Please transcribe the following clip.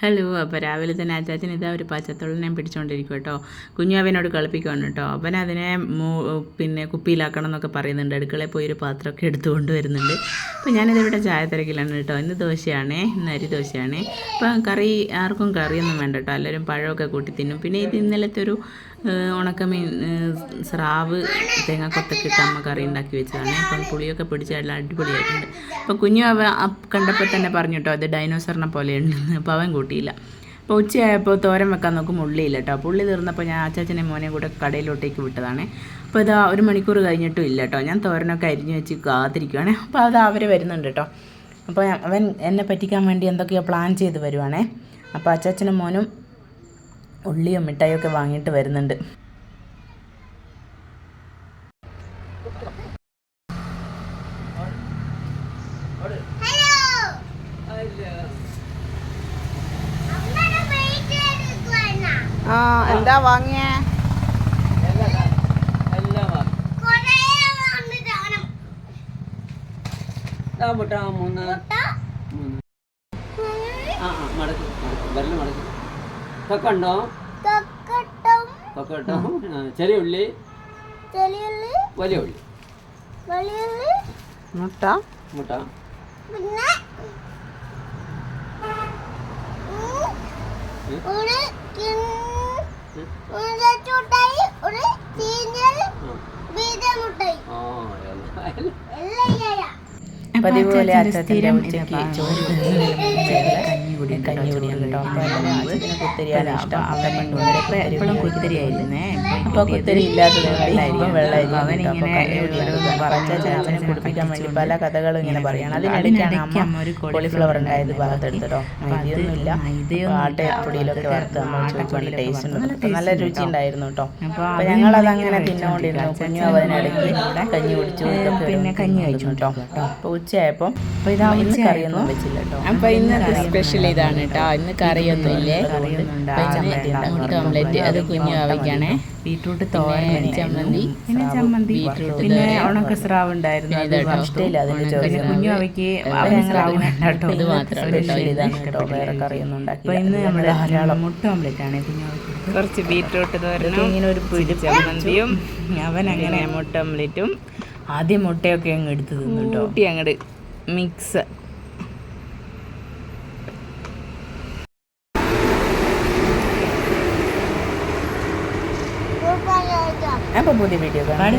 Hello അപ്പോൾ രാവിലെ തന്നെ അച്ചാച്ചൻ ഇതാ ഒരു പച്ചത്തുള്ളിനെ പിടിച്ചുകൊണ്ടിരിക്കും കേട്ടോ. കുഞ്ഞു അവനോട് കളിപ്പിക്കുവാണ് കേട്ടോ. അവൻ അതിനെ പിന്നെ കുപ്പിയിലാക്കണം എന്നൊക്കെ പറയുന്നുണ്ട്. അടുക്കളയിൽ പോയി ഒരു പാത്രമൊക്കെ എടുത്തുകൊണ്ട് വരുന്നുണ്ട്. അപ്പോൾ ഞാനിതിവിടെ ചായ തിരക്കിലാണ് കേട്ടോ. ഇന്ന് ദോശയാണേ ഇന്ന് അരി ദോശയാണേ. അപ്പം കറി ആർക്കും കറിയൊന്നും വേണ്ട കേട്ടോ. എല്ലാവരും പഴമൊക്കെ കൂട്ടി തിന്നും. പിന്നെ ഇത് ഇന്നലത്തെ ഒരു ഉണക്കമീൻ സ്രാവ് തേങ്ങാക്കൊത്തൊക്കെ ഇട്ട് അമ്മ കറി ഉണ്ടാക്കി വെച്ചതാണ്. അപ്പം പുളിയൊക്കെ പിടിച്ച് എല്ലാം അടിപൊളിയായിട്ടുണ്ട്. അപ്പോൾ കുഞ്ഞു അവ കണ്ടപ്പോൾ തന്നെ പറഞ്ഞു കേട്ടോ അത് ഡൈനോസറിനെ പോലെയുണ്ടെന്ന്. അപ്പോൾ അവൻ കൂട്ടിയില്ല. അപ്പോൾ ഉച്ചയായപ്പോൾ തോരൻ വെക്കാൻ നോക്കും ഉള്ളിയില്ല കേട്ടോ. പുള്ളി തീർന്നപ്പോൾ ഞാൻ അച്ചാച്ചനെ മോനെ കൂടെ കടയിലോട്ടേക്ക് വിട്ടതാണ്. അപ്പോൾ ഇതാ ഒരു മണിക്കൂർ കഴിഞ്ഞിട്ടും ഇല്ല കേട്ടോ ഞാൻ തോരനൊക്കെ അരിഞ്ഞു വെച്ച് കാത്തിരിക്കുവാണേ. അപ്പോൾ അത് അവർ വരുന്നുണ്ട് കേട്ടോ അപ്പോൾ അവൻ എന്നെ പറ്റിക്കാൻ വേണ്ടി എന്തൊക്കെയോ പ്ലാൻ ചെയ്ത് വരുവാണേ. അപ്പോൾ അച്ചാച്ചനും മോനും ഉള്ളിയും മിഠായിയും ഒക്കെ വാങ്ങിയിട്ട് വരുന്നുണ്ട്. ആ എന്താ വാങ്ങിയേ? ഇതാ മുട്ടാ മൂന്ന്. മൂന്ന്. ആ ആ മടക്ക് മടക്ക്. വിരൽ മടക്ക്. തൊക്കുണ്ടോ തൊക്കട്ടോ ആ, ചെറിയ ഉള്ളി. വലിയ ഉള്ളി. മുട്ട. മുട്ട. പിന്നെ ഒരു ഒരു ചീഞ്ഞൽ ബീജ മുട്ടായി ആ. എല്ലാം എല്ലാം പോലെ അച്ഛന്റെ ഉച്ചയ്ക്ക് ചോറ് കഞ്ഞി കൂടി കഞ്ഞി കുടിയാണ് കേട്ടോ അപ്പോൾ അതിന് അച്ഛന് കുത്തരിയാണ് ഇഷ്ടം. അവിടെ കൊണ്ടുവന്നിട്ട് എപ്പോഴും കുത്തിരിയായിരുന്നേ. അപ്പോൾ കുത്തിരി ഇല്ലാത്തത് വെള്ളമായിരിക്കും അവൻ ഇങ്ങനെ പറഞ്ഞാൽ അവനെ കുടിപ്പിക്കാൻ വേണ്ടി പല കഥകളും ഇങ്ങനെ പറയണം. അതിനിടയ്ക്കാണ് അമ്മ ഒരു കോളിഫ്ലവർ ഉണ്ടായത് ഭാഗത്തെടുത്തോ ഇതൊന്നുമില്ല ആട്ടപ്പൊടിയിലൊക്കെ വറുത്ത് അമ്മ ചോദിച്ചുകൊണ്ട് ടേസ്റ്റ് ഉണ്ട്. നല്ല രുചി ഉണ്ടായിരുന്നു കേട്ടോ. അപ്പോൾ ഞങ്ങളത് അങ്ങനെ തിന്നുകൊണ്ടിരുന്നു കുഞ്ഞു അതിനിടയ്ക്ക് കഞ്ഞി കുടിച്ചു പിന്നെ കഞ്ഞി കഴിച്ചു കേട്ടോ അപ്പോൾ ഉച്ചയായപ്പോൾ അപ്പോൾ ഇതാ ഇന്ന് കറിയൊന്നും വെച്ചില്ല കേട്ടോ. അപ്പൊ ഇന്നത്തെ സ്പെഷ്യൽ ഇതാണ് കേട്ടോ. ഇന്ന് കറിയൊന്നും ഇല്ലേ. മുട്ട ഓംലെറ്റ് അത് കുഞ്ഞു അവയ്ക്കാണേ ബീട്രൂട്ട് തോരൻ ചമ്മന്തി. പിന്നെ ചമ്മന്തി. പിന്നെ ഉണക്ക സ്രാവ് ഉണ്ടായിരുന്നു. അത് ഇഷ്ടമില്ല അതിന് പിന്നെ കുഞ്ഞു അവയ്ക്ക് അവന് സ്രാവ്. വേണ്ട കേട്ടോ. ഇത് മാത്രമാണ് സ്പെഷ്യൽ ഇതാണ് കേട്ടോ. വേറെ കറിയൊന്നും ഉണ്ടാക്കി അപ്പോൾ ഇന്ന് നമ്മൾ ധാരാളം മുട്ട ഓംലെറ്റ് ആണ് കുഞ്ഞു കുറച്ച് ബീട്രൂട്ട് തോരനും ഇങ്ങനെ ഒരു പിടി ചമ്മന്തിയും അവൻ അങ്ങനെ മുട്ട ഓംലെറ്റും ആദ്യം മുട്ടയൊക്കെ അങ്ങ് എടുത്ത് തിന്നു കേട്ടോ കൂട്ടി അങ്ങോട്ട് മിക്സ്. അപ്പൊ അപ്പോൾ പുതിയ വീഡിയോ കാണാം.